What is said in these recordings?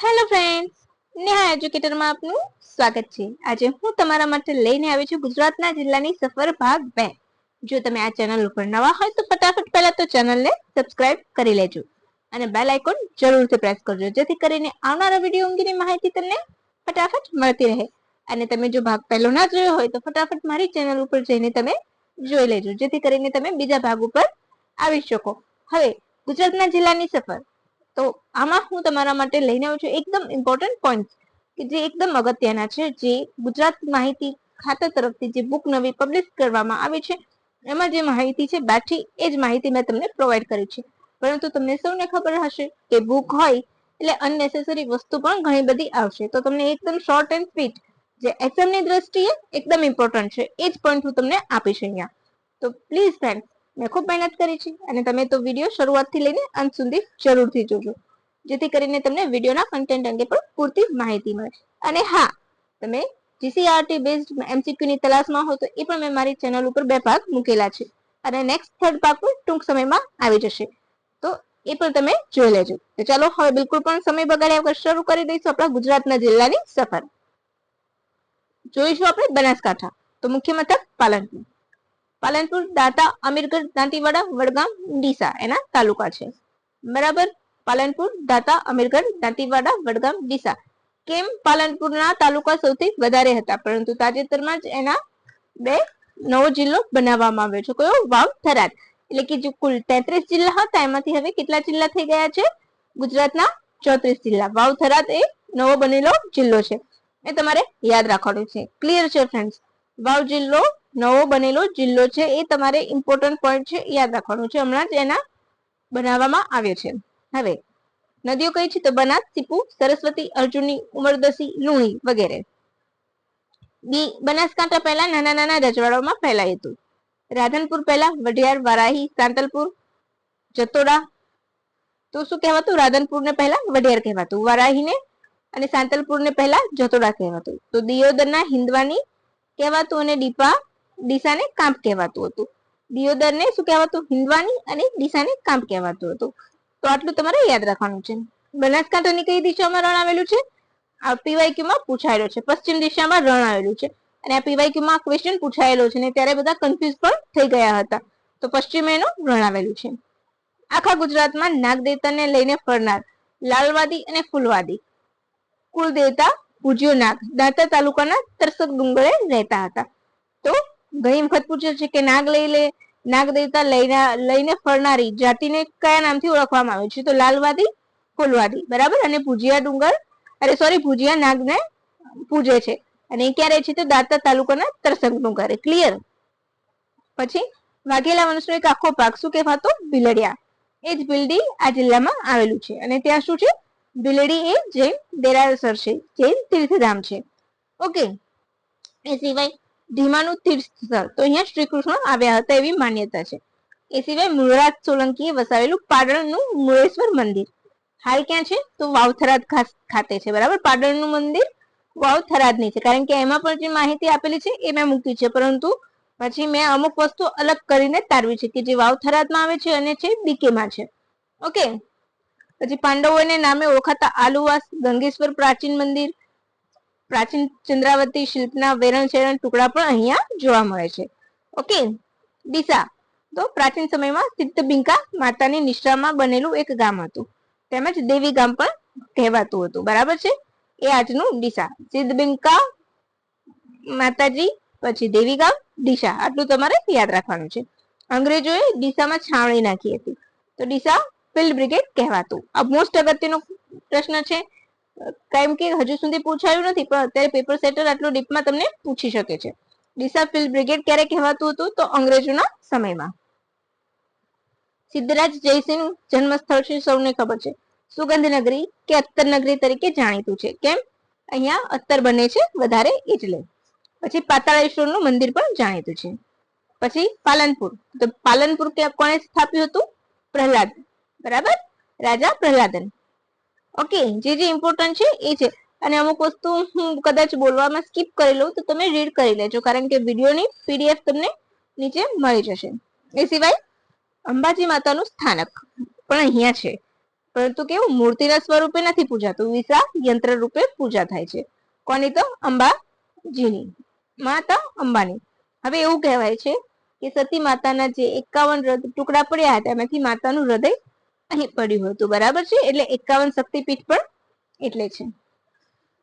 Hello friends Neha એજ્યુકેટરમાં આપનું સ્વાગત છે. આજે હું તમારા માટે લઈને આવી છું ગુજરાતના જિલ્લાની સફર ભાગ બે. જો તમે આ ચેનલ ઉપર નવા હોય તો ફટાફટ પહેલા તો ચેનલને સબસ્ક્રાઇબ કરી લેજો અને બેલ આઇકોન જરૂરથી પ્રેસ કરજો, જેથી કરીને આવનારા વીડિયો અંગેની માહિતી તમને ફટાફટ મળતી રહે. અને તમે જો ભાગ પહેલો ના જોયો હોય તો ફટાફટ મારી ચેનલ ઉપર જઈને તમે જોઈ લેજો, જેથી કરીને તમે બીજા ભાગ ઉપર આવી શકો. હવે ગુજરાતના જિલ્લાની સફર. તો આમાં હું તમારા માટે લઈને આવું છું એકદમ ઇમ્પોર્ટન્ટ પોઈન્ટ કે જે એકદમ અગત્યના છે, જે ગુજરાત માહિતી ખાતા તરફથી જે બુક નવી પબ્લિશ કરવામાં આવી છે, એમાં જે માહિતી છે, બેઠી એ જ માહિતી મેં તમને પ્રોવાઈડ કરી છે. પરંતુ તમને સૌને ખબર હશે કે બુક હોય એટલે અનનેસેસરી વસ્તુ પણ ઘણી બધી આવશે. તો તમને એકદમ શોર્ટ એન્ડ સ્વીટ જે એક્ઝામની દ્રષ્ટિએ એકદમ ઇમ્પોર્ટન્ટ છે, એ જ પોઈન્ટ હું તમને આપીશ અહીંયા. તો પ્લીઝ ફ્રેન્ડ મેં ખૂબ મહેનત કરી છે અને તમે તો વીડિયો શરૂઆતથી લઈને અંત સુધી જરૂરથી જોજો. જેથી કરીને તમને વિડીયોના કન્ટેન્ટ અંગે પણ પૂરતી માહિતી મળે. અને હા, તમે જીસીઆરટી બેઝડ એમસીક્યુની તલાશમાં હો તો એ પણ મેં મારી ચેનલ ઉપર બે ભાગ મૂકેલા છે. અને નેક્સ્ટ થર્ડ ભાગ પણ ટૂંક સમયમાં આવી જશે. તો એ પણ તમે જોઈ લેજો. તો ચાલો, હવે બિલકુલ પણ સમય બગાડ્યા વગર શરૂ કરી દઈશું આપણા ગુજરાતના જિલ્લાની સફર. જોઈશું આપણે બનાસકાંઠા. તો મુખ્ય મથક પાલનપુર. પાલનપુર, દાતા, અમીરગઢ, દાંતીવાડા, વડગામ, ડીસા એના તાલુકા છે. બરાબર? પાલનપુર, દાતા, અમીરગઢ, દાંતીવાડા, વડગામ, ડીસા. કેમ પાલનપુરના તાલુકા સૌથી વધારે હતા? પરંતુ તાજેતરમાં જ એના બે નવો જિલ્લો બનાવવામાં આવ્યો છે. કયો? વાવ, થરાદ. એટલે કે જે કુલ તેત્રીસ જિલ્લા હતા, એમાંથી હવે કેટલા જિલ્લા થઈ ગયા છે? ગુજરાતના ચોત્રીસ જિલ્લા. વાવ, થરાદ એ નવો બનેલો જિલ્લો છે. એ તમારે યાદ રાખવાનું છે. ક્લિયર છે ફ્રેન્ડ્સ વાવ જિલ્લો, નવો બનેલો જિલ્લો છે, એ તમારે ઇમ્પોર્ટન્ટ પોઈન્ટ છે યાદ રાખવાનું છે. હમણાં જ એના બનાવવામાં આવ્યો છે. હવે, નદીઓ કઈ છે? તો બનાસ, સીપુ, સરસ્વતી અર્જુની ઉમરદસી લુણી વગેરે. બી, બનાસકાંઠા પહેલા નાના નાના રજવાડાઓમાં ફેલાયું હતું. રાધનપુર પહેલા વઢિયાર, વરાહી, સાંતલપુર, જતોડા. તો શું કહેવાતું? રાધનપુર ને પહેલા વઢિયાર કહેવાતું. વરાહીને અને સાંતલપુર ને પહેલા જતોડા કહેવાતું. તો દિયોદરના હિંદવાની કહેવાતું અને ડીપા ડીસાને કાંપ કહેવાતું હતું. દિયોદરને શું કહેવાતું? હિંદવાની અને ડીસાને કાંપ કહેવાતું હતું. તો આટલું તમારે યાદ રાખવાનું છે. બનાસકાંઠાની કઈ દિશામાં રણ આવેલું છે? આ પીવાયક્યુમાં પૂછાયેલો છે. પશ્ચિમ દિશામાં રણ આવેલું છે. અને આ પીવાયક્યુમાં ક્વેશ્ચન પૂછાયેલો છે ને ત્યારે બધા કન્ફ્યુઝ પણ થઈ ગયા હતા. તો પશ્ચિમે એનું રણ આવેલું છે. આખા ગુજરાતમાં નાગદેવતાને લઈને ફરનાર લાલવાદી અને ફૂલવાદી. કુલ દેવતા પૂજ્યો નાગ દાંતા તાલુકાના તરસક ડુંગરે રહેતા હતા. તો ઘણી વખત પૂછે છે કે નાગ લઈ લે, નાગ દેવતા લઈને લઈને ફરનારી જાતિને કયા નામથી ઓળખવામાં આવે છે? તો લાલવાદી કોલવાદી બરાબર? અને ભુજિયા ડુંગર, અરે સોરી ભુજિયા નાગને પૂજે છે. અને એ ક્યારે છે? તો દાંતા તાલુકાના તરસક ડુંગરે. ક્લિયર પછી વાઘેલા વંશનો એક આખો ભાગ શું કહેવાતો? ભીલડિયા. એ જ ભીલડી આ જિલ્લામાં આવેલું છે. અને ત્યાં શું છે? ભીલડી એ જૈન દેરાસર છે જૈન તીર્થધામ છે. ઓકે. એ સિવાય ધીમાનું તીર્થ સ્થળ તો અહીંયા શ્રી કૃષ્ણ આવ્યા હતા એવી માન્યતા છે. એ સિવાય મૂળરાજ સોલંકીએ વસાવેલું પાટણનું મૂળેશ્વર મંદિર. હાલ ક્યાં છે? તો વાવથરાદ ખાતે છે, બરાબર? પાટણનું મંદિર વાવથરાદની છે. કારણ કે એમાં પણ જે માહિતી આપેલી છે એ મેં મૂકી છે. પરંતુ પછી મેં અમુક વસ્તુ અલગ કરીને તારવી છે કે જે વાવથરાદમાં આવે છે અને છે બીકેમાં છે. ઓકે. પછી પાંડવોને નામે ઓળખાતા આલુવાસ, ગંગેશ્વર પ્રાચીન મંદિર, પ્રાચીન ચંદ્રાવતી શિલ્પના વેરણ શેરણ ટુકડા પણ અહીંયા જોવા મળે છે. ઓકે, ડીસા. તો પ્રાચીન સમયમાં સિદ્ધબિંકા માતાની નિષ્ઠામાં બનેલું એક ગામ હતું. તેમજ દેવી ગામ પણ કહેવાતું હતું. બરાબર છે? એ આજનું ડીસા. સિદ્ધબિંકા માતાજી, પછી દેવી ગામ, ડીસા. આટલું તમારે યાદ રાખવાનું છે. અંગ્રેજોએ ડીસામાં છાવણી નાખી હતી. તો ડીસા ફિલ્ડ બ્રિગેડ કહેવાતું. આ મોસ્ટ અગત્યનો પ્રશ્ન છે. કેમ કે હજુ સુધી પૂછાયું નથી, પણ અત્યારે પેપર સેટર આટલું ડીપમાં તમને પૂછી શકે છે. ડીસા ફિલ્ડ બ્રિગેડ ક્યારે કહેવાતું હતું? તો અંગ્રેજોના સમયમાં. સિદ્ધરાજ જયસિંહ જન્મ સ્થળ છે, સૌને ખબર છે. સુગંધનગરી કે અત્તર નગરી તરીકે જાણીતું છે. કેમ? અહીંયા અત્તર બને છે, વધારે એટલે પછી પાતાળેશ્વરનું મંદિર પણ જાણીતું છે. પછી પાલનપુર. તો પાલનપુર કોણે સ્થાપ્યું હતું? પ્રહલાદ. બરાબર? રાજા પ્રહલાદન. ઓકે જે જે ઇમ્પોર્ટન્ટ છે એ છે. અને અમુક વસ્તુ હું કદાચ બોલવામાં સ્કીપ કરી લઉં તો તમે રીડ કરી લેજો, કારણ કે વિડીયોની પીડીએફ તમને નીચે મળી જશે. એ સિવાય અંબાજી માતાનું સ્થાનક પણ અહીંયા છે. પરંતુ કેવું, મૂર્તિના સ્વરૂપે નથી પૂજાતું વિશાળ યંત્ર રૂપે પૂજા થાય છે. કોની તો? અંબાજીની. માતા અંબાની. હવે એવું કહેવાય છે કે સતી માતાના જે એકાવન ટુકડા પડ્યા હતા, એમાંથી માતાનું હૃદય અહીં પડ્યું હતું. બરાબર છે? એટલે એકાવન શક્તિપીઠ પણ એટલે છે.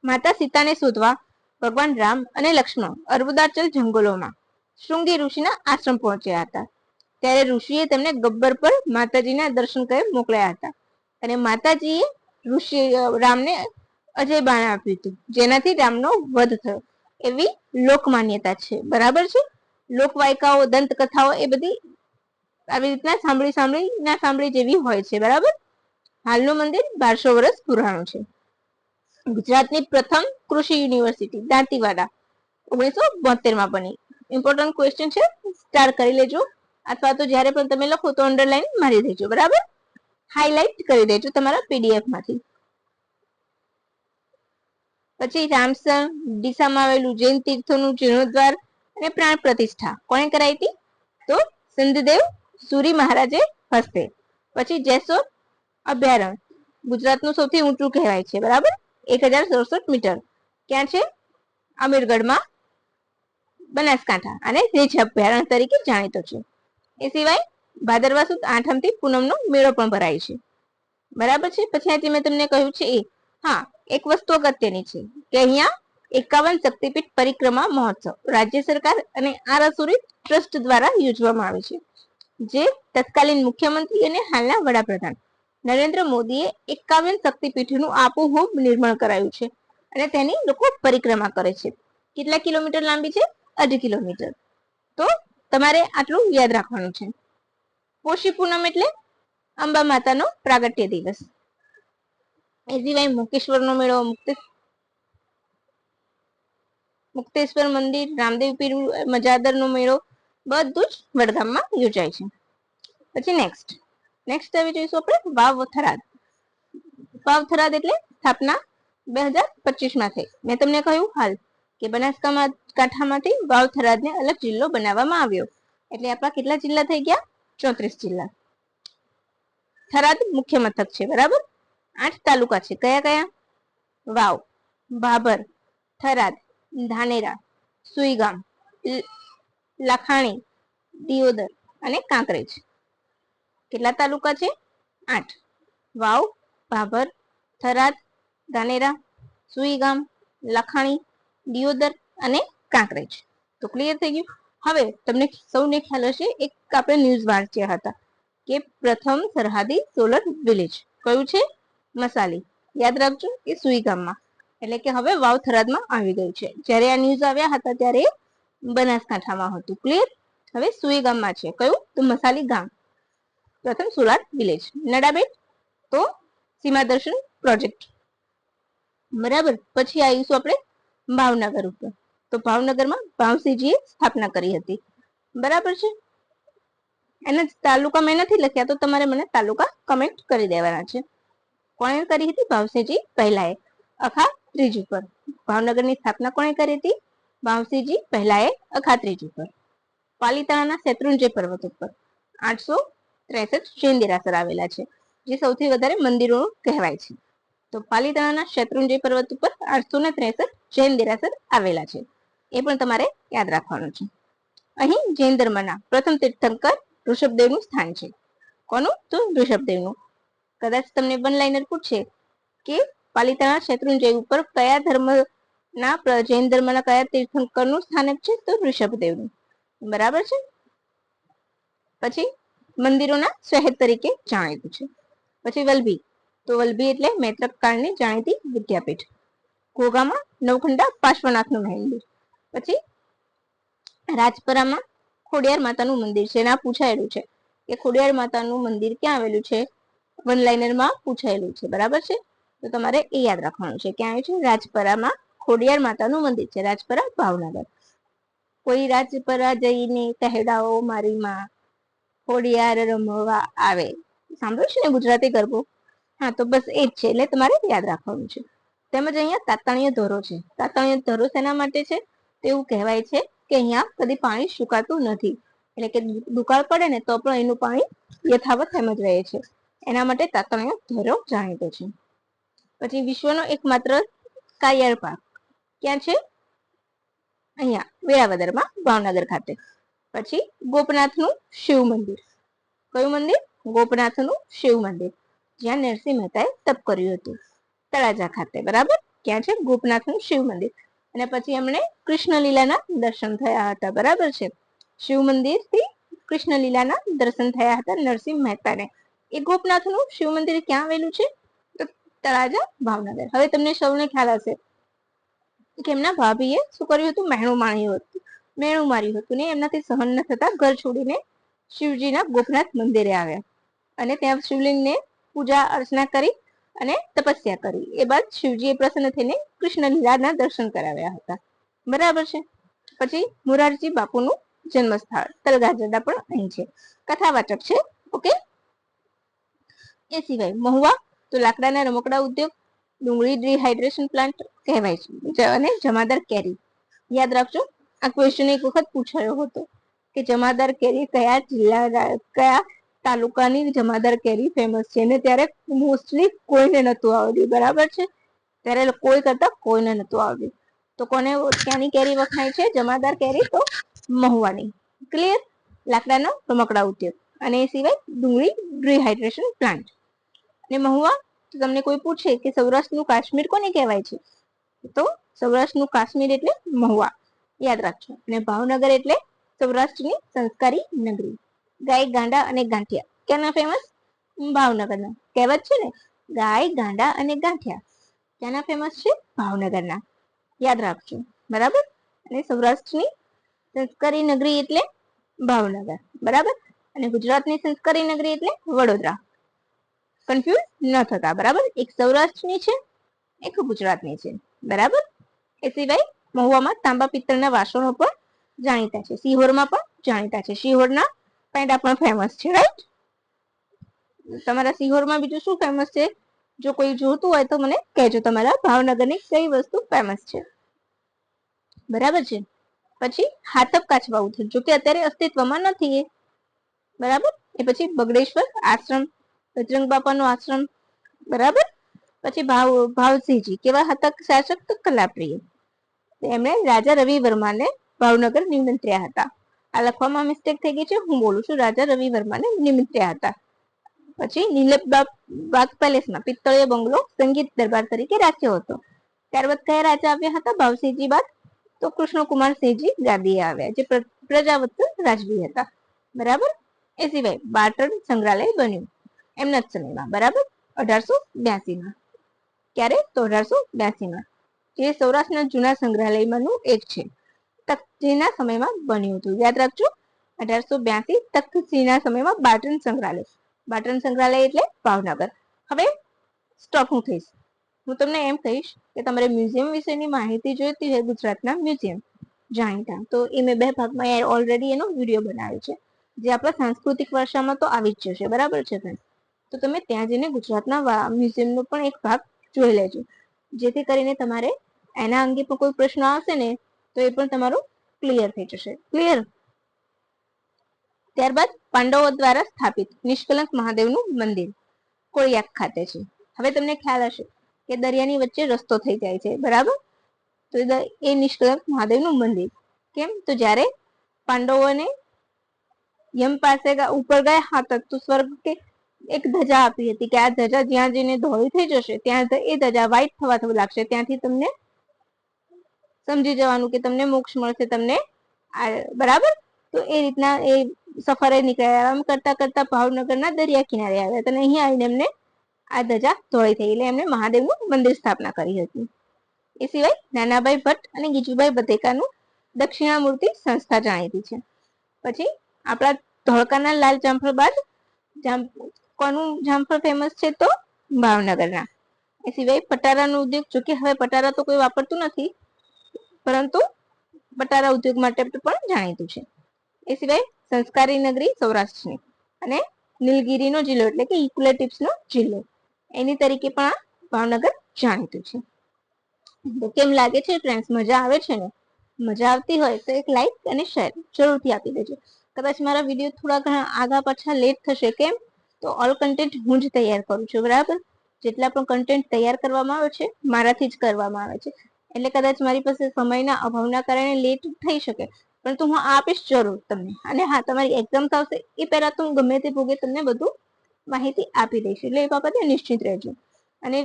માતા સીતાને શોધવા ભગવાન રામ અને લક્ષ્મણ અર્બુદાચલ જંગલોમાં શૃંગી ઋષિના આશ્રમ પહોંચ્યા હતા. ત્યારે ઋષિએ તેમને ગબ્બર પર માતાજીના દર્શન કરી મોકલ્યા હતા. અને માતાજીએ ઋષિ રામને અજય બાણ આપ્યું હતું. જેનાથી રામનો વધ થયો. એવી લોકમાન્યતા છે. બરાબર છે? લોકવાયકાઓ, દંતકથાઓ એ બધી આવી રીતના સાંભળી સાંભળી ના સાંભળી જેવી હોય છે, બરાબર? હાલનું મંદિર બારસો વર્ષ પુરાણું છે. ગુજરાતની પ્રથમ કૃષિ યુનિવર્સિટી, દાંતીવાડા, ઓગણીસો બોતેરમાં બની. ઇમ્પોર્ટન્ટ ક્વેશ્ચન છે સ્ટાર કરી લેજો. અથવા તો જ્યારે પણ તમે લખો તો અંડરલાઈન મારી દેજો, બરાબર? હાઇલાઇટ કરી દેજો તમારા પીડીએફમાંથી. પછી રામસર, ડીસામાં આવેલું જૈન તીર્થોનું જીર્ણોદ્વાર અને પ્રાણ પ્રતિષ્ઠા. કોણે કરાવી હતી? તો સિંધદેવ સુરી મહારાજે હસ્તે. પછી જેસોર અભયારણ્ય. ગુજરાતનું સૌથી ઊંચું કહેવાય છે, બરાબર? એક હજાર સડસઠ મીટર. ક્યાં છે? અમીરગઢમાં બનાસકાંઠા. અને રીછ અભયારણ્ય તરીકે જાણીતો છે. એ સિવાય ભાદરવા સુદ આઠમથી પૂનમનો મેળો પણ ભરાય છે. બરાબર છે? પછી અહીંથી મેં તમને કહ્યું છે એ. હા, એક વસ્તુ અગત્યની છે કે અહીંયા એકાવન શક્તિપીઠ પરિક્રમા મહોત્સવ રાજ્ય સરકાર અને આરસુરી ટ્રસ્ટ દ્વારા યોજવામાં આવે છે. જે તત્કાલીન મુખ્યમંત્રી અને હાલના વડાપ્રધાન નરેન્દ્ર મોદીએ એકાવન શક્તિપીઠનું આપોહૂબ નિર્માણ કરાયું છે અને તેની લોકો પરિક્રમા કરે છે. કેટલા કિલોમીટર લાંબી છે? અઢી કિલોમીટર. તો તમારે આટલું યાદ રાખવાનું છે. પોષી પૂનમ એટલે અંબા માતાનો પ્રાગટ્ય દિવસ. એ સિવાય મુકેશ્વરનો મેળો, મુક્ત, મુક્તેશ્વર મંદિર, રામદેવ પીર, મજાદરનો મેળો બધું જ વડગામમાં યોજાય છે. પછી નેક્સ્ટ નેક્સ્ટ આવી જોઈશું આપણે વાવ થરાદ. વાવ થરાદ એટલે સ્થાપના બે હજાર પચીસમાં થઈ. મેં તમને કહ્યું હાલ કે બનાસકાંઠામાંથી વાવ થરાદને અલગ જિલ્લો બનાવવામાં આવ્યો. એટલે આપણા કેટલા જિલ્લા થઈ ગયા? ચોત્રીસ જિલ્લા. થરાદ મુખ્ય મથક છે, બરાબર? આઠ તાલુકા છે. કયા કયા? વાવ ભાભર થરાદ, ધાનેરા, સુઈગામ લખાણી, દિયોદર અને કાંકરેજ. કેટલા તાલુકા છે? આઠ. વાવ, ભાભર, થરાદ, ધાનેરા, સુઈગામ, લખાણી, દિયોદર અને કાંકરેજ. તો ક્લિયર થઈ ગયું? હવે તમને સૌને ખ્યાલ હશે, એક આપણે ન્યૂઝ વાંચ્યા હતા કે પ્રથમ સરહદી સોલર વિલેજ કયું છે? મસાલી. યાદ રાખજો એ સુઈગામમાં. એટલે કે હવે વાવ થરાદમાં આવી ગયું છે. જ્યારે આ ન્યૂઝ આવ્યા હતા ત્યારે બનાસકાંઠામાં હતું. ક્લિયર હવે સુઈગામમાં છે. કયું? તો મસાલી ગામ. પ્રથમ સોલાર વિલેજ નડાબેટ? તો સીમા દર્શન પ્રોજેક્ટ બરાબર. પછી આવીશું આપણે ભાવનગર ઉપર. તો ભાવનગરમાં ભાવસિંહજીએ સ્થાપના કરી હતી. બરાબર છે? એના તાલુકા મેં નથી લખ્યા, તો તમારે મને તાલુકા કમેન્ટ કરી દેવાના છે. કોણે કરી હતી? ભાવસિંહજી પહેલાએ. અખા ત્રીજ ઉપર. ભાવનગરની સ્થાપના કોણે કરી હતી? ભાવસિંહજી પહેલાએ અખાત્રીજી ઉપર પાલીતાણાના શેત્રુંજય પર્વત ઉપર. આઠસો ત્રેસઠ જૈન દેરાસર આવેલા છે, જે સૌથી વધારે મંદિરો કહેવાય છે. તો પાલિતાણાના શેત્રુંજય પર્વત ઉપર આઠસો ને ત્રેસઠ જૈન દેરાસર આવેલા છે. એ પણ તમારે યાદ રાખવાનું છે. અહીં જૈન ધર્મના પ્રથમ તીર્થંકર ઋષભદેવનું સ્થાન છે. કોનું? તો ઋષભદેવનું. કદાચ તમને વન લાઇનર પૂછે કે પાલિતાણા શેત્રુંજય ઉપર કયા ધર્મના જૈન ધર્મના કયા તીર્થંકરનું સ્થાનક છે? તો ઋષભદેવનું. બરાબર છે? પછી મંદિરોના શહેર તરીકે જાણીતું છે. પછી વલભી. તો વલભી એટલે મૈત્રક કાળની જાણીતી વિદ્યાપીઠ. ઘોઘામાં નવખંડા પાર્શ્વનાથનું મંદિર. પછી રાજપરામાં ખોડિયાર માતાનું મંદિર છે. એના પૂછાયેલું છે કે ખોડિયાર માતાનું મંદિર ક્યાં આવેલું છે? વન લાઇનરમાં પૂછાયેલું છે. બરાબર છે? તો તમારે એ યાદ રાખવાનું છે. ક્યાં આવ્યું છે? રાજપરામાં ખોડિયાર માતાનું મંદિર છે રાજપરા ભાવનગર. કોઈ રાજપરા જઈને તહેડાઓ મારી માં ખોડિયાર રમવા આવે. સાંભળ્યું છે ને ગુજરાતી ગરબો? હા, તો બસ એ જ છે, એટલે તમારે યાદ રાખવાનું છે. તેમજ અહીંયા તાતણીય ધોરો છે. તાતણીય ધોરો શેના માટે છે? તેવું કહેવાય છે કે અહીંયા કદી પાણી સુકાતું નથી. એટલે કે દુકાળ પડે ને તો પણ એનું પાણી યથાવત એમ જ રહે છે. એના માટે તાતણીય ધોરો જાણીતો છે. પછી વિશ્વનો એકમાત્ર કાયર પાર્ક ક્યાં છે? અહીંયા, વેળાવદરમાં, ભાવનગર ખાતે. પછી ગોપનાથનું શિવ મંદિર. કયું મંદિર? ગોપનાથનું શિવ મંદિર. જ્યાં નરસિંહ મહેતાએ તપ કર્યું હતું. તળાજા ખાતે, બરાબર? ક્યાં છે? ગોપનાથનું શિવ મંદિર. અને પછી એમણે કૃષ્ણ લીલાના દર્શન થયા હતા, બરાબર છે? શિવ મંદિરથી કૃષ્ણ લીલાના દર્શન થયા હતા નરસિંહ મહેતાને. એ ગોપનાથનું શિવ મંદિર ક્યાં આવેલું છે? તો તળાજા, ભાવનગર. હવે તમને સૌને ખ્યાલ હશે. કે એમના ભાભીએ શું કર્યું હતું? મહેણું માણ્યું હતું. મેણું માર્યું હતું ને એમનાથી સહન ન થતા ઘર છોડીને શિવજીના ગોપનાથ મંદિરે આવ્યા. અને ત્યાં શિવલિંગને પૂજા અર્ચના કરી અને તપસ્યા કરી. એ બાદ શિવજીએ પ્રસન્ન થઈને કૃષ્ણ લીલાના દર્શન કરાવ્યા હતા. બરાબર છે? પછી મોરારજી બાપુનું જન્મસ્થળ તલગાજરડા પણ અહીં છે. કથાવાચક છે? ઓકે? એ સિવાય મહુવા તો લાકડાના રમકડા ઉદ્યોગ ડુંગળી ડિહાઇડ્રેશન પ્લાન્ટ કહેવાય છે. અને જમાદાર કેરી. યાદ રાખજો, આ ક્વેશ્ચન એક વખત પૂછાયો હતો કે જમાદાર કેરી કયા જિલ્લા, કયા તાલુકાની જમાદાર કેરી ફેમસ છે? અને ત્યારે મોસ્ટલી કોઈને નતું આવડ્યું, બરાબર છે? ત્યારે કોઈ કરતા કોઈને નતું આવડ્યું. તો કોને ત્યાંની કેરી વખણાય છે? જમાદાર કેરી તો મહુવાની. ક્લિયર લાકડાનો રમકડા ઉદ્યોગ. અને એ સિવાય ડુંગળી રિહાઇડ્રેશન પ્લાન્ટ અને મહુવા તમને કોઈ પૂછે કે સૌરાષ્ટ્રનું કાશ્મીર કોને કહેવાય છે? તો સૌરાષ્ટ્રનું કાશ્મીર એટલે મહુવા. યાદ રાખજો. અને ભાવનગર એટલે સૌરાષ્ટ્રની સંસ્કારી નગરી. ગાય, ગાંડા અને ગાંઠિયા. ક્યાંના ફેમસ ભાવનગરના. કહેવત છે ને, ગાય, ગાંડા અને ગાંઠિયા. ક્યાંના ફેમસ છે? ભાવનગરના. યાદ રાખજો. બરાબર? અને સૌરાષ્ટ્રની સંસ્કારી નગરી એટલે ભાવનગર. બરાબર? અને ગુજરાતની સંસ્કારી નગરી એટલે વડોદરા. કન્ફ્યુઝ ન થતા, બરાબર? એક સૌરાષ્ટ્રની છે, એક ગુજરાતની છે, બરાબર? એ સિવાય મહુવામાં તાંબા પિત્તળના વાસણો પણ જાણીતા છે સિહોરમાં પણ જાણીતા છે. સિહોરના પેંડા પણ ફેમસ છે રાઈટ તમારા સિહોરમાં બીજું શું ફેમસ છે? જો કોઈ જોતું હોય તો મને કહેજો, તમારા ભાવનગરની કઈ વસ્તુ ફેમસ છે? બરાબર છે? પછી હાથપ કાચવા ઉથલ, જો કે અત્યારે અસ્તિત્વમાં નથી એ, બરાબર? એ પછી બગડેશ્વર આશ્રમ બજરંગ બાપાનો આશ્રમ, બરાબર? પછી ભાવ, ભાવસિંહજી, કેવા હતા શાસક કલાપ્રિય. એમણે રાજા રવિ વર્માને ભાવનગર નિમંત્ર્યા હતા. આ લખવામાં મિસ્ટેક થઈ ગઈ છે, હું બોલું છું, રાજા રવિ વર્માને નિમંત્ર્યા હતા. પછી નીલપ બાગ પેલેસમાં પિત્તળીય બંગલો સંગીત દરબાર તરીકે રાખ્યો હતો. ત્યારબાદ કયા રાજા આવ્યા હતા? ભાવસિંહજી બાદ તો કૃષ્ણકુમાર સિંહજી ગાદીએ આવ્યા, જે પ્રજાવત્સલ રાજવી હતા. બરાબર? એ સિવાય બાટણ સંગ્રહાલય બન્યું. એમના જ સમયમાં, બરાબર? અઢારસો બ્યાસીમાં. ક્યારે? તો અઢારસો બ્યાસીમાં. જે સૌરાષ્ટ્રના જૂના સંગ્રહાલયમાંનું એક છે. તખ્તસિંહના સમયમાં બન્યું હતું. યાદ રાખજો, અઢારસો બ્યાસી તખ્તસિંહના સમયમાં બાટન સંગ્રહાલય. બાટન સંગ્રહાલય એટલે ભાવનગર. હવે સ્ટોપ હું થઈશ હું તમને એમ કહીશ કે તમારે મ્યુઝિયમ વિશેની માહિતી જોઈતી હોય ગુજરાતના મ્યુઝિયમ જાણીતા, તો એ મેં બે ભાગમાં ઓલરેડી એનો વીડિયો બનાવ્યો છે. જે આપણા સાંસ્કૃતિક વર્ષામાં તો આવી જ જશે. બરાબર છે ફ્રેન્ડ તો તમે ત્યાં જઈને ગુજરાતના મ્યુઝિયમનો પણ એક ભાગ જોઈ લેજો. જેથી કરીને તમારે એના અંગે પણ કોઈ પ્રશ્ન આવશે ને, તો એ પણ તમારું ક્લિયર થઈ જશે. ક્લિયર ત્યારબાદ પાંડવો દ્વારા સ્થાપિત નિષ્કલંક મહાદેવનું મંદિર, કોળિયાક ખાતે છે. હવે તમને ખ્યાલ હશે કે દરિયાની વચ્ચે રસ્તો થઈ જાય છે, બરાબર? તો એ નિષ્કલંક મહાદેવનું મંદિર. કેમ? તો જ્યારે પાંડવોને યમ પાસે ઉપર ગયા, હા તો સ્વર્ગ કે એક ધજા આપી હતી કે આ ધજા જ્યાં જઈને ધોળી થઈ જશે, ત્યાં એ ધજા વ્હાઈટ થવા લાગશે. ત્યાંથી તમને સમજી જવાનું કે તમને મોક્ષ મળશે તમને. બરાબર? તો એ રીતના એ સફરે નીકળ્યા. આમ કરતા કરતા ભાવનગરના દરિયા કિનારે આવ્યા અને અહીંયા આવીને એમને આ ધજા ધોળી થઈ. એટલે એમને મહાદેવનું મંદિર સ્થાપના કરી હતી. એ સિવાય નાનાભાઈ ભટ્ટ અને ગીજુભાઈ બધેકાનું દક્ષિણામૂર્તિ સંસ્થા જાણીતી છે. પછી આપણા ધોળકાના લાલ જામફળ બાદ જામ કોનું જામફળ ફેમસ છે તો ભાવનગરના. એ સિવાય પટારાનો ઉદ્યોગ, જો કે હવે પટારા તો કોઈ વાપરતું નથી, પરંતુ પટારા ઉદ્યોગ માટે પણ જાણીતું છે. એ સિવાય સંસ્કારી નગરી સૌરાષ્ટ્રની અને નીલગીરીનો જિલ્લો, એટલે કે ઇક્યુલેટિવ્સનો જિલ્લો. એની તરીકે પણ આ ભાવનગર જાણીતું છે. તો કેમ લાગે છે ફ્રેન્ડ્સ મજા આવે છે ને? મજા આવતી હોય તો એક લાઈક અને શેર જરૂરથી આપી દેજો. કદાચ મારા વીડિયો થોડા ઘણા આગા પાછા લેટ થશે, કેમ? તો ઓલ કન્ટેન્ટ હું જ તૈયાર કરું છું, બરાબર? જેટલા પણ કન્ટેન્ટ તૈયાર કરવામાં આવે છે, મારાથી જ કરવામાં આવે છે. એટલે કદાચ મારી પાસે સમયના અભાવના કારણે લેટ થઈ શકે, પરંતુ હું આપીશ જરૂર તમને. અને હા, તમારી એક્ઝામ આવશે એ પહેલા તો હું ગમે તે ભોગે તમને બધું માહિતી આપી દઈશ. એટલે એ બાબતે નિશ્ચિત રહેજો. અને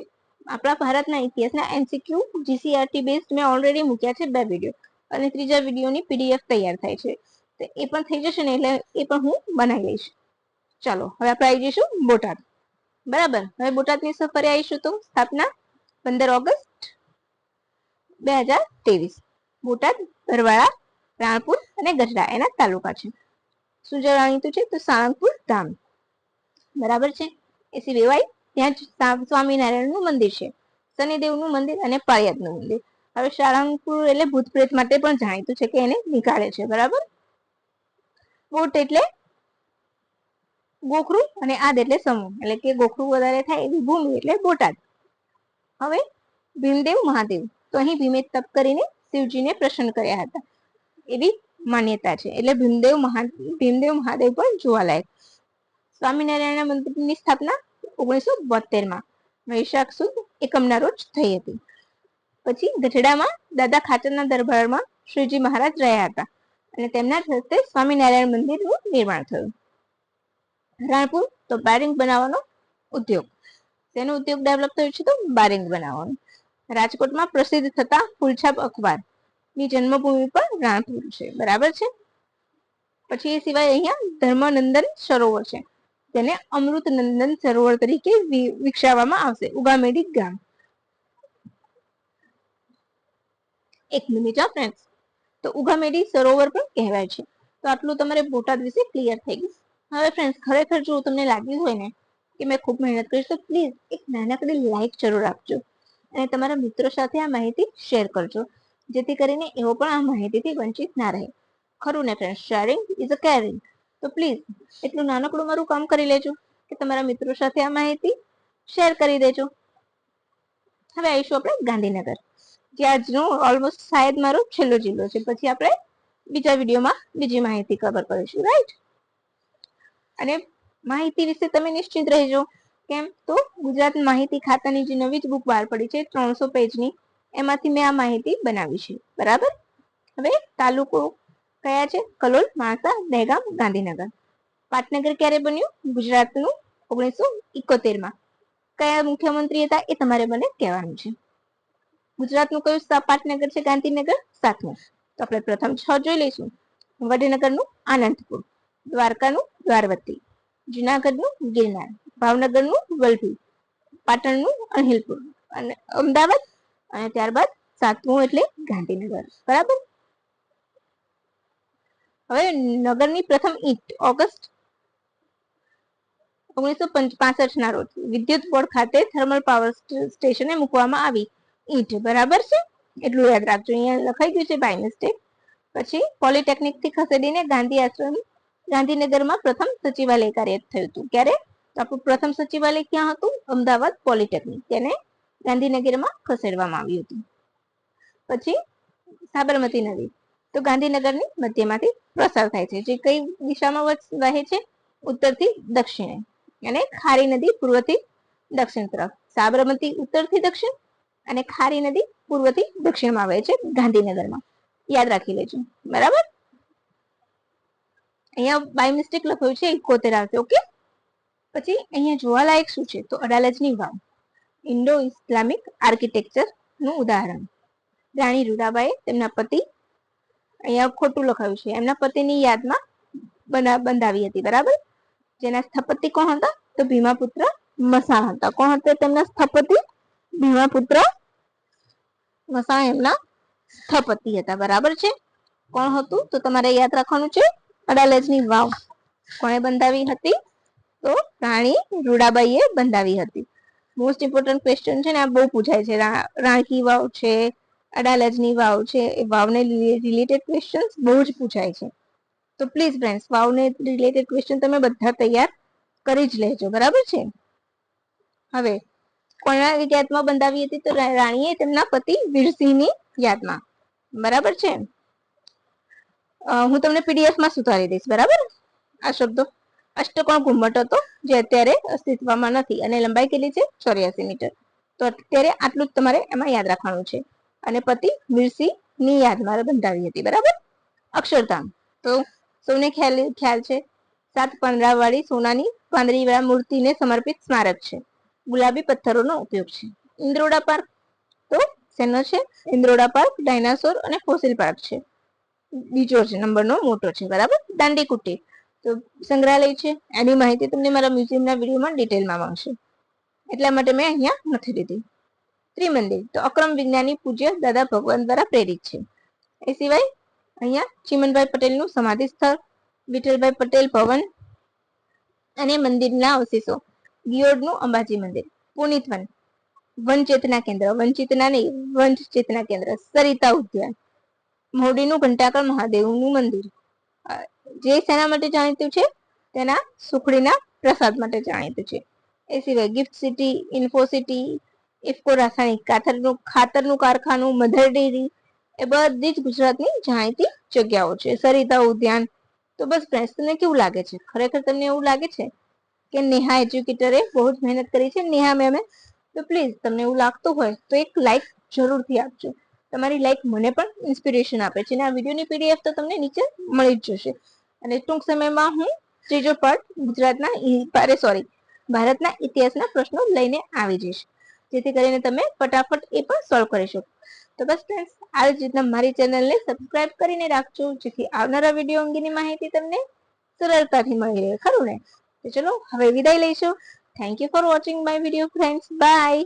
આપણા ભારતના ઇતિહાસના એમસીક્યુ જીસીઆરટી બેઝ મેં ઓલરેડી મૂક્યા છે બે વીડિયો અને ત્રીજા વિડીયોની પીડીએફ તૈયાર થાય છે. તો એ પણ થઈ જશે ને, એટલે એ પણ હું બનાવી લઈશ. ચાલો, હવે આપણે આવી જઈશું બોટાદ. બરાબર? હવે બોટાદની સફરે આવીશું તો સ્થાપના પંદર ઓગસ્ટ બે હજાર ત્રેવીસ. બોટાદ, બરવાળા, રાણપુર અને ગઢડા એના તાલુકા છે. શું જાણીતું છે? તો સાળંગપુર ધામ. બરાબર છે? એ સિવાય ત્યાં સ્વામિનારાયણનું મંદિર છે. શનિદેવનું મંદિર અને પાળિયાદનું મંદિર. હવે સાળંગપુર એટલે ભૂત પ્રેત માટે પણ જાણીતું છે કે એને નીકાળે છે. બરાબર? બોટ એટલે ગોખરું અને આદ એટલે સમૂહ. એટલે કે ગોખરું વધારે થાય એવી ભૂમિ એટલે બોટાદ. હવે ભીમદેવ મહાદેવ. તો અહીં ભીમે તપ કરીને શિવજીને પ્રસન્ન કર્યા હતા. એવી માન્યતા છે. એટલે ભીમદેવ મહા, ભીમદેવ મહાદેવ પણ જોવાલાયક સ્વામિનારાયણ મંદિરની સ્થાપના ઓગણીસો બોતેરમાં. વૈશાખ સુદ એકમના રોજ થઈ હતી. પછી ગઢડામાં દાદા ખાચરના દરબારમાં શ્રીજી મહારાજ રહ્યા હતા. અને તેમના હસ્તે સ્વામિનારાયણ મંદિરનું નિર્માણ થયું. રાણપુર, તો બારિંગ બનાવવાનો ઉદ્યોગ. તેનો ઉદ્યોગ ડેવલપ થયો છે તો બારિંગ બનાવવાનો. રાજકોટમાં પ્રસિદ્ધ થતા ફૂલછાપ અખબાર. ની જન્મભૂમિ પણ રાણપુર છે. બરાબર છે? પછી એ સિવાય અહીંયા ધર્મનંદન સરોવર છે. તેને અમૃત નંદન સરોવર તરીકે વિકસાવવામાં આવશે. ઉગામેડી ગામ. એક મિનિટ ફ્રેન્ડ્સ તો ઉગામેડી સરોવર પણ કહેવાય છે. તો આટલું તમારે બોટાદ વિશે ક્લિયર થઈ ગયું. હવે ફ્રેન્ડ્સ ખરેખર જો તમને લાગ્યું હોય ને કે મેં ખૂબ મહેનત કરી તો પ્લીઝ એક નાનકડી લાઈક જરૂર આપજો. અને તમારા મિત્રો સાથે આ માહિતી શેર કરજો, જેથી કરીને એવો પણ આ માહિતીથી વંચિત ના રહે. ખરું ને friends sharing is a caring તો પ્લીઝ એટલું નાનકડું મારું કામ કરી લેજો કે તમારા મિત્રો સાથે આ માહિતી શેર કરી દેજો. હવે આવીશું આપણે ગાંધીનગર જે આજનો ઓલમોસ્ટ શાયદ મારો છેલ્લો જિલ્લો છે. પછી આપણે બીજા વિડીયોમાં બીજી માહિતી કવર કરીશું રાઈટ અને માહિતી વિશે તમે નિશ્ચિત રહેજો. કેમ તો ગુજરાત માહિતી ખાતાની જે નવી જ બુક બહાર પડી છે, ત્રણસો પેજની, એમાંથી મેં આ માહિતી બનાવી છે. બરાબર? હવે તાલુકો કયા છે? કલોલ માણસા દહેગામ, ગાંધીનગર. પાટનગર ક્યારે બન્યું? ગુજરાતનું ઓગણીસો ઇકોતેરમાં કયા મુખ્યમંત્રી હતા એ તમારે મને કહેવાનું છે. ગુજરાતનું કયું પાટનગર છે, ગાંધીનગર? સાતમું. તો આપણે પ્રથમ છ જોઈ લઈશું. વડનગરનું આનંદપુર. દ્વારકાનું દ્વારવતી, જુનાગઢનું ગિરનાર, ભાવનગરનું વલભી, પાટણનું અણહિલપુર અને અમદાવાદ અને ત્યારબાદ સાતમું એટલે ગાંધીનગર. બરાબર? હવે નગરની પ્રથમ ઈંટ, ઓગસ્ટ ઓગણીસો ના રોજ વિદ્યુત બોર્ડ ખાતે થર્મલ પાવર સ્ટેશને મૂકવામાં આવી ઈંટ. બરાબર છે? એટલું યાદ રાખજો. અહીંયા લખાઈ ગયું છે બાય મિસ્ટેક પછી પોલિટેકનિકથી ખસેડીને ગાંધી આશ્રમ ગાંધીનગરમાં પ્રથમ સચિવાલય કાર્યરત થયું હતું. ક્યારે? આપણું પ્રથમ સચિવાલય ક્યાં હતું? અમદાવાદ પોલિટેકનિક. તેને ગાંધીનગરમાં ખસેડવામાં આવ્યું હતું. પછી સાબરમતી નદી. તો ગાંધીનગરની મધ્યમાંથી પ્રસાર થાય છે. જે કઈ દિશામાં વહે છે? ઉત્તરથી દક્ષિણે. અને ખારી નદી પૂર્વથી દક્ષિણ તરફ. સાબરમતી ઉત્તરથી દક્ષિણ અને ખારી નદી પૂર્વથી દક્ષિણમાં વહે છે ગાંધીનગરમાં. યાદ રાખી લેજો. બરાબર? અહીંયા બાય મિસ્ટેક લખ્યું છે એકોતેર આવશે ઓકે પછી અહીંયા જોવાલાયક શું છે? તો અડાલજની વાવ. ઇન્ડો ઇસ્લામિક આર્કિટેક્ચરનું ઉદાહરણ. રાણી રૂડાબાએ તેમના પતિ, અહીંયા ખોટું લખાયું છે. એમના પતિની યાદમાં બના, બંધાવી હતી, બરાબર? જેના સ્થપતિ કોણ હતા? તો ભીમાપુત્ર મસાણ હતા. કોણ હતા? તેમના સ્થપતિ ભીમાપુત્ર મસાણ, એમના સ્થપતિ હતા. બરાબર છે? કોણ હતું? તો તમારે યાદ રાખવાનું છે અડાલજની વાવ. કોણે બંધાવી હતી? તો રાણી રૂડાબાઈએ બંધાવી હતી. મોસ્ટ ઇમ્પોર્ટન્ટ ક્વેશ્ચન છે ને, આ બહુ પૂછાય છે. રાણકી વાવ છે, અડાલજની વાવ છે, એ વાવને રિલેટેડ ક્વેશ્ચન્સ બહુ જ પૂછાય છે. તો પ્લીઝ ફ્રેન્ડ્સ વાવને રિલેટેડ ક્વેશ્ચન તમે બધા તૈયાર કરી જ લેજો, બરાબર છે? હવે, કોના યાદમાં બંધાવી હતી? તો રાણીએ તેમના પતિ વીરસિંહની યાદમાં. બરાબર છે? હું તમને પીડીએફમાં સુધારી દઈશ, બરાબર? આ શબ્દો. અષ્ટકોણ ઘુમ્મટ હતો, જે અત્યારે અસ્તિત્વમાં નથી અને લંબાઈ કેટલી છે? ચોર્યાસી મીટર. તો અત્યારે આટલું જ તમારે એમાં યાદ રાખવાનું છે. અને પતિ મિર્સી ની યાદમાં બંધાવી હતી, બરાબર? અક્ષરધામ. તો સૌને ખ્યાલ ખ્યાલ છે? સાત વાળી સોનાની પાંદડી વાળા મૂર્તિને સમર્પિત સ્મારક છે. ગુલાબી પથ્થરોનો ઉપયોગ છે. ઇન્દ્રોડા પાર્ક તો શેનો છે? ઇન્દ્રોડા પાર્ક, ડાયનાસોર અને ફોસિલ પાર્ક છે. બીજો છે નંબરનો મોટો છે, બરાબર? દાંડી કુટી તો સંગ્રહાલય છે, એની માહિતી તમને મારા મ્યુઝિયમના વિડીયોમાં ડિટેલમાં મળશે. એટલા માટે મેં અહીંયા નથી લીધી. ત્રિમંદિર. તો અક્રમ વિજ્ઞાની પૂજ્ય દાદા ભગવાન દ્વારા પ્રેરિત છે. એ સિવાય અહીંયા ચીમનભાઈ પટેલનું સમાધિ સ્થળ, વિઠ્ઠલભાઈ પટેલ ભવન અને મંદિરના અવશેષો. ગિયોડનું અંબાજી મંદિર. પુનિતવન. વન ચેતના કેન્દ્ર વનચેતના નહીં વંચ ચેતના કેન્દ્ર. સરિતા ઉદ્યાન. મોરડીનું ઘંટાકર મહાદેવનું મંદિર. જે શેના માટે જાણીતું છે? તેના સુખડીના પ્રસાદ માટે જાણીતું છે. એ સિવાય ગિફ્ટ સિટી ઇન્ફોસિટી ઇફકો રાસાયણિક ખાતરનું ખાતરનું કારખાનું, મધર ડેરી, એ બધી જ ગુજરાતની જાણીતી જગ્યાઓ છે. સરિતા ઉદ્યાન. તો બસ ફ્રેન્ડ્સ તમને કેવું લાગે છે? ખરેખર તમને એવું લાગે છે કે નેહા એજ્યુકેટરે બહુ જ મહેનત કરી છે? નેહા મેમે, તો પ્લીઝ તમને એવું લાગતું હોય તો એક લાઈક જરૂરથી આપજો. તમારી લાઈક મને પણ ઇન્સ્પિરેશન આપે છે અને આ વિડીયોની પીડીએફ તો તમને નીચે મળી જ જશે. અને ટૂંક સમયમાં હું ત્રીજો પાર્ટ ગુજરાતના સોરી ભારતના ઇતિહાસના પ્રશ્નો લઈને આવી જઈશ. જેથી કરીને તમે ફટાફટ એ પણ સોલ્વ કરી શકો. તો બસ ફ્રેન્ડ્સ આ જ રીતના મારી ચેનલને સબસ્ક્રાઇબ કરીને રાખજો, જેથી આવનારા વીડિયો અંગેની માહિતી તમને સરળતાથી મળી રહે. ખરું ને? તો ચલો, હવે વિદાય લઈશું. Thank you for watching my video friends bye